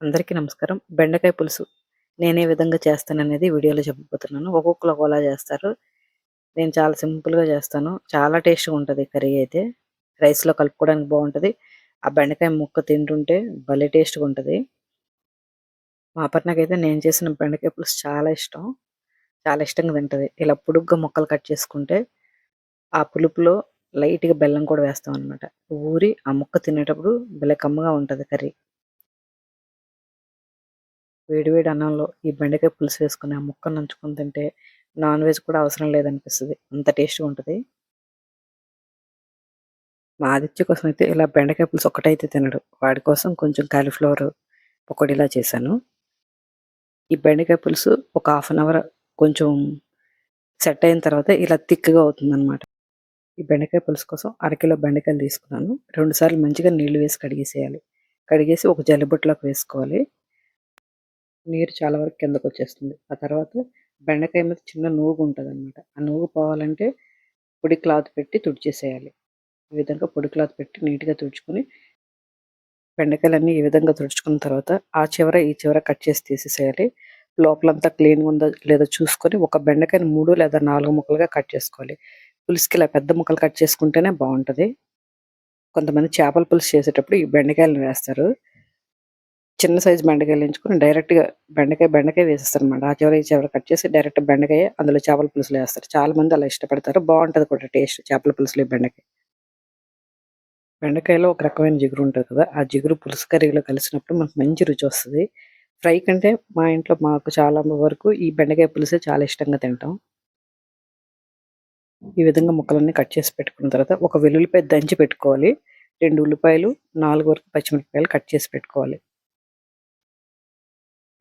అందరికీ నమస్కారం. బెండకాయ పులుసు నేనే విధంగా చేస్తాననేది వీడియోలో చెప్పబోతున్నాను. ఒక్కొక్కరు ఒకలా చేస్తారు. నేను చాలా సింపుల్‌గా చేస్తాను. చాలా టేస్ట్‌గా ఉంటుంది కర్రీ అయితే. రైస్‌లో కలుపుకోవడానికి బాగుంటుంది ఆ బెండకాయ ముక్క తింటుంటే భలే టేస్ట్‌గా ఉంటది. మా అపర్ణకైతే నేను చేసిన బెండకాయ పులుసు చాలా ఇష్టం. చాలా ఇష్టంగా తింటది. ఇలా పొడుగ్గా ముక్కలు కట్ చేసుకుంటే ఆ పులుపులో లైట్‌గా బెల్లం కూడా వేస్తాం అనమాట ఊరి ఆ ముక్క తినేటప్పుడు భలే కమ్మగా ఉంటుంది కర్రీ. వేడి వేడి అన్నంలో ఈ బెండకాయ పులుసు వేసుకుని ఆ ముక్కను నంచుకొని తింటే నాన్ వెజ్ కూడా అవసరం లేదనిపిస్తుంది అంత టేస్ట్‌గా ఉంటుంది మా ఆదిత్య కోసం అయితే ఇలా బెండకాయ పులుసు ఒకటైతే తినడు. వాడి కోసం కొంచెం కాలీఫ్లవర్ పకోడీలా చేశాను. ఈ బెండకాయ పులుసు ఒక హాఫ్ అన్ అవర్ కొంచెం సెట్ అయిన తర్వాత ఇలా థిక్‌గా అవుతుందన్నమాట ఈ బెండకాయ పులుసు కోసం అరకిలో బెండకాయలు తీసుకున్నాను. 2 సార్లు మంచిగా నీళ్ళు వేసి కడిగేసేయాలి. కడిగేసి ఒక జల్లిబుట్టలోకి వేసుకోవాలి. నీరు చాలా వరకు కిందకొచ్చేస్తుంది. ఆ తర్వాత బెండకాయ మీద చిన్న నూగు ఉంటదనమాట. ఆ నూగు పోవాలంటే పొడి క్లాత్ పెట్టి తుడిచేసేయాలి. ఈ విధంగా పొడి క్లాత్ పెట్టి నీట్‌గా తుడుచుకొని బెండకాయలన్నీ ఈ విధంగా తుడుచుకున్న తర్వాత ఆ చివర, ఈ చివర కట్ చేసి తీసేసేయాలి. లోపలంతా క్లీన్‌గా ఉందో లేదో చూసుకొని ఒక బెండకాయని మూడు లేదా నాలుగు ముక్కలుగా కట్ చేసుకోవాలి. పులుసుకి ఇలా పెద్ద ముక్కలు కట్ చేసుకుంటేనే బాగుంటుంది కొంతమంది చేపల పులుసు చేసేటప్పుడు ఈ బెండకాయలను వేస్తారు. చిన్న సైజు బెండకాయలు ఎంచుకొని డైరెక్ట్‌గా బెండకాయ, బెండకాయ వేసేస్తారనమాట. ఆ చివర, ఈ చివర కట్ చేసి డైరెక్ట్ బెండకాయ అందులో చేపల పులుసులు వేస్తారు చాలా మంది అలా ఇష్టపడతారు. బాగుంటుంది కూడా టేస్ట్ చేపల పులుసులు బెండకాయ. బెండకాయలో ఒక రకమైన జిగురు ఉంటుంది కదా! ఆ జిగురు పులుసు కర్రీలో కలిసినప్పుడు మనకు మంచి రుచి వస్తుంది ఫ్రై కంటే మా ఇంట్లో మాకు చాలా వరకు ఈ బెండకాయ పులుసే చాలా ఇష్టంగా తింటాం. ఈ విధంగా ముక్కలన్నీ కట్ చేసి పెట్టుకున్న తర్వాత ఒక వెల్లుల్లిపాయ దంచి పెట్టుకోవాలి. రెండు ఉల్లిపాయలు, నాలుగు వరకు పచ్చిమిరపకాయలు కట్ చేసి పెట్టుకోవాలి.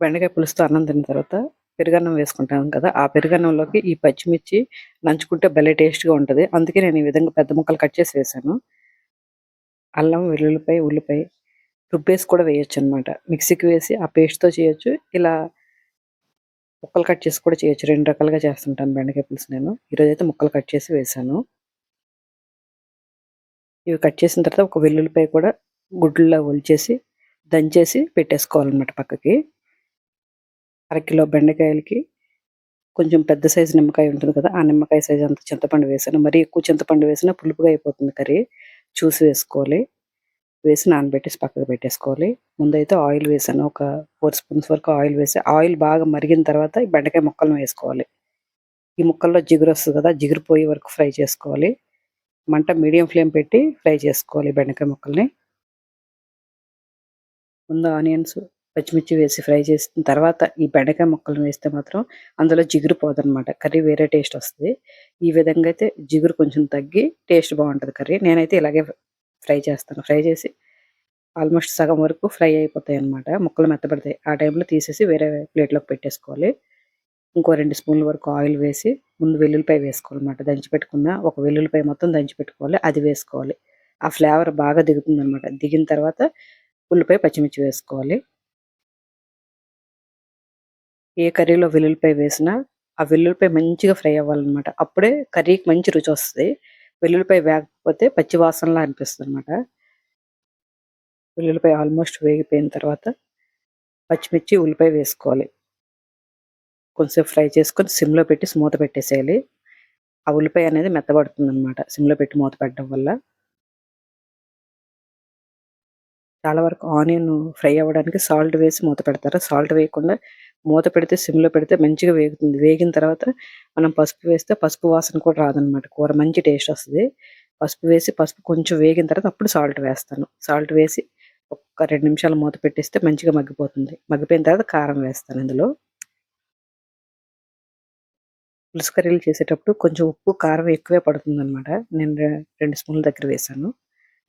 బెండకాయ పులుసుతో అన్నం తిన్న తర్వాత పెరుగన్నం వేసుకుంటాం కదా! ఆ పెరుగన్నంలోకి ఈ పచ్చిమిర్చి నంచుకుంటే భలే టేస్ట్‌గా ఉంటుంది అందుకే నేను ఈ విధంగా పెద్ద ముక్కలు కట్ చేసి వేసాను అల్లం, వెల్లుల్లిపాయ, ఉల్లిపాయ రుబ్బేసి కూడా వేయొచ్చనమాట. మిక్సీకి వేసి ఆ పేస్ట్‌తో చేయొచ్చు. ఇలా ముక్కలు కట్ చేసి కూడా చేయొచ్చు. రెండు రకాలుగా చేస్తుంటాను బెండకాయ పులుసు నేను. ఈరోజైతే ముక్కలు కట్ చేసి వేసాను ఇవి కట్ చేసిన తర్వాత ఒక వెల్లుల్లిపాయ కూడా గుడ్లలో ఒలిచేసి దంచేసి పెట్టేసుకోవాలన్నమాట పక్కకి. అరకిలో బెండకాయలకి కొంచెం పెద్ద సైజు నిమ్మకాయ ఉంటుంది కదా! ఆ నిమ్మకాయ సైజు అంత చింతపండు వేసాను మరీ ఎక్కువ చింతపండు వేసినా పులుపుగా అయిపోతుంది కర్రీ. చూసి వేసుకోవాలి. వేసి నానబెట్టేసి పక్కకు పెట్టేసుకోవాలి. ముందైతే ఆయిల్ వేసాను ఒక ఫోర్ స్పూన్స్ వరకు ఆయిల్ వేసి ఆయిల్ బాగా మరిగిన తర్వాత ఈ బెండకాయ ముక్కలను వేసుకోవాలి. ఈ ముక్కల్లో జిగురు వస్తుంది కదా! జిగురు పోయే వరకు ఫ్రై చేసుకోవాలి. మంట మీడియం ఫ్లేమ్ పెట్టి ఫ్రై చేసుకోవాలి బెండకాయ ముక్కల్ని. ముందు ఆనియన్స్, పచ్చిమిర్చి వేసి ఫ్రై చేసిన తర్వాత ఈ బెండకాయ ముక్కలను వేస్తే మాత్రం అందులో జిగురు పోదనమాట. కర్రీ వేరే టేస్ట్ వస్తుంది ఈ విధంగా అయితే జిగురు కొంచెం తగ్గి టేస్ట్ బాగుంటుంది కర్రీ. నేనైతే ఇలాగే ఫ్రై చేస్తాను. ఫ్రై చేసి ఆల్మోస్ట్ సగం వరకు ఫ్రై అయిపోతాయన్నమాట. ముక్కలు మెత్తబడతాయి. ఆ టైంలో తీసేసి వేరే ప్లేట్‌లోకి పెట్టేసుకోవాలి. ఇంకో రెండు స్పూన్ల వరకు ఆయిల్ వేసి ముందు వెల్లుల్లిపాయ వేసుకోవాలన్నమాట. దంచి పెట్టుకున్న ఒక వెల్లుల్లిపాయ మొత్తం దంచి పెట్టుకోవాలి. అది వేసుకోవాలి. ఆ ఫ్లేవర్ బాగా దిగుతుంది అనమాట దిగిన తర్వాత ఉల్లిపాయ, పచ్చిమిర్చి వేసుకోవాలి. ఏ కర్రీలో వెల్లుల్లిపాయ వేసినా ఆ వెల్లుల్లిపాయ మంచిగా ఫ్రై అవ్వాలన్నమాట. అప్పుడే కర్రీకి మంచి రుచి వస్తుంది వెల్లుల్లిపాయ వేగకపోతే పచ్చివాసనలా అనిపిస్తుంది అనమాట వెల్లుల్లిపాయ ఆల్మోస్ట్ వేగిపోయిన తర్వాత పచ్చిమిర్చి, ఉల్లిపాయ వేసుకోవాలి. కొంచెంసేపు ఫ్రై చేసుకొని సిమ్‌లో పెట్టి మూత పెట్టేసేయాలి. ఆ ఉల్లిపాయ అనేది మెత్తబడుతుందన్నమాట. సిమ్‌లో పెట్టి మూత పెట్టడం వల్ల. చాలా వరకు ఆనియన్ ఫ్రై అవ్వడానికి సాల్ట్ వేసి మూత పెడతారు. సాల్ట్ వేయకుండా మూత పెడితే సిమ్‌లో పెడితే మంచిగా వేగుతుంది. వేగిన తర్వాత మనం పసుపు వేస్తే పసుపు వాసన కూడా రాదనమాట. కూర మంచి టేస్ట్ వస్తుంది పసుపు వేసి పసుపు కొంచెం వేగిన తర్వాత అప్పుడు సాల్ట్ వేస్తాను. సాల్ట్ వేసి ఒక్క రెండు నిమిషాలు మూత పెట్టేస్తే మంచిగా మగ్గిపోతుంది. మగ్గిపోయిన తర్వాత కారం వేస్తాను ఇందులో. పులుసు కర్రీలు చేసేటప్పుడు కొంచెం ఉప్పు, కారం ఎక్కువే పడుతుందనమాట. నేను రెండు స్పూన్ల దగ్గర వేశాను.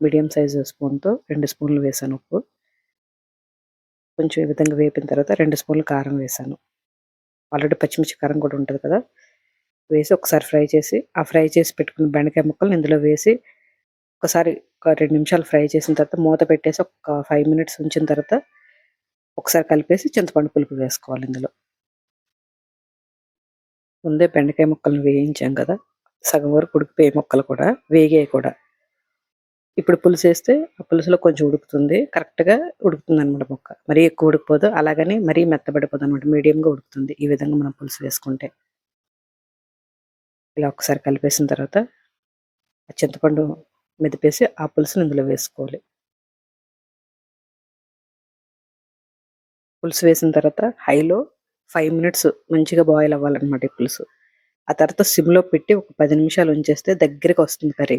మీడియం సైజు స్పూన్‌తో రెండు స్పూన్లు వేశాను ఉప్పు. కొంచెం ఈ విధంగా వేపిన తర్వాత రెండు స్పూన్లు కారం వేసాను ఆల్రెడీ పచ్చిమిర్చి కారం కూడా ఉంటుంది కదా! వేసి ఒకసారి ఫ్రై చేసి ఆ ఫ్రై చేసి పెట్టుకున్న బెండకాయ ముక్కలు ఇందులో వేసి ఒకసారి ఒక రెండు నిమిషాలు ఫ్రై చేసిన తర్వాత మూత పెట్టేసి ఒక ఫైవ్ మినిట్స్ ఉంచిన తర్వాత ఒకసారి కలిపేసి చింతపండు పులుపు వేసుకోవాలి ఇందులో. ముందే బెండకాయ ముక్కలను వేయించాం కదా! సగం వరకు ఉడికిపోయే ముక్కలు కూడా. వేగాయి కూడా. ఇప్పుడు పులుసు వేస్తే ఆ పులుసులో కొంచెం ఉడుకుతుంది. కరెక్ట్గా ఉడుకుతుంది అనమాట మొక్క. మరీ ఎక్కువ ఉడికిపోదు. అలాగని మరీ మెత్తబడిపోదు అనమాట మీడియంగా ఉడుకుతుంది ఈ విధంగా మనం పులుసు వేసుకుంటే. ఇలా ఒకసారి కలిపేసిన తర్వాత ఆ చింతపండు మెదిపేసి ఆ పులుసుని ఇందులో వేసుకోవాలి. పులుసు వేసిన తర్వాత హైలో ఫైవ్ మినిట్స్ మంచిగా బాయిల్ అవ్వాలన్నమాట ఈ పులుసు. ఆ తర్వాత సిమ్లో పెట్టి ఒక పది నిమిషాలు ఉంచేస్తే దగ్గరికి వస్తుంది కర్రీ.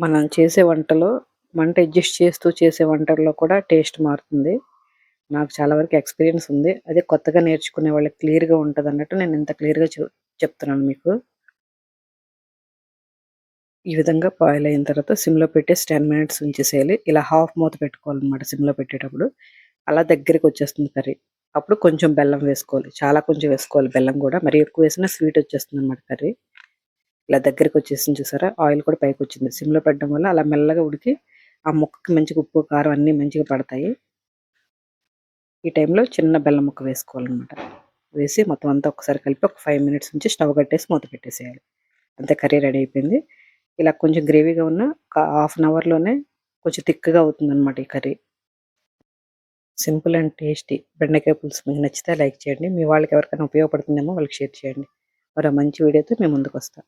మనం చేసే వంటలో వంట అడ్జస్ట్ చేస్తూ చేసే వంటల్లో కూడా టేస్ట్ మారుతుంది. నాకు చాలా వరకు ఎక్స్పీరియన్స్ ఉంది. అదే కొత్తగా నేర్చుకునే వాళ్ళకి క్లియర్గా ఉంటుంది అన్నట్టు నేను ఇంత క్లియర్గా చెప్తున్నాను మీకు. ఈ విధంగా బాయిల్ అయిన తర్వాత సిమ్లో పెట్టేసి టెన్ మినిట్స్ ఉంచేసేయాలి. ఇలా హాఫ్ మూత పెట్టుకోవాలన్నమాట సిమ్లో పెట్టేటప్పుడు. అలా దగ్గరికి వచ్చేస్తుంది కర్రీ. అప్పుడు కొంచెం బెల్లం వేసుకోవాలి. చాలా కొంచెం వేసుకోవాలి బెల్లం కూడా. మరి ఎక్కువ వేసినా స్వీట్ వచ్చేస్తుంది అన్నమాట కర్రీ. ఇలా దగ్గరికి వచ్చేసింది చూసారా? ఆయిల్ కూడా పైకి వచ్చింది. సిమ్లో పెట్టడం వల్ల అలా మెల్లగా ఉడికి ఆ ముక్కకి మంచిగా ఉప్పు కారం అన్నీ మంచిగా పడతాయి. ఈ టైంలో చిన్న బెల్లం ముక్క వేసుకోవాలన్నమాట. వేసి మొత్తం అంతా ఒకసారి కలిపి ఒక ఫైవ్ మినిట్స్ నుంచి స్టవ్ కట్టేసి మూత పెట్టేసేయాలి. అంతే కర్రీ రెడీ అయిపోయింది. ఇలా కొంచెం గ్రేవీగా ఉన్న ఒక హాఫ్ అన్ అవర్లోనే కొంచెం థిక్గా అవుతుంది అనమాట ఈ కర్రీ. Simple and tasty. బెండకాయ పులుసు మీకు నచ్చితే లైక్ చేయండి. మీ వాళ్ళకి ఎవరికైనా ఉపయోగపడుతుందేమో వాళ్ళకి షేర్ చేయండి. మరో మంచి వీడియోతో మేము ముందుకు వస్తాం.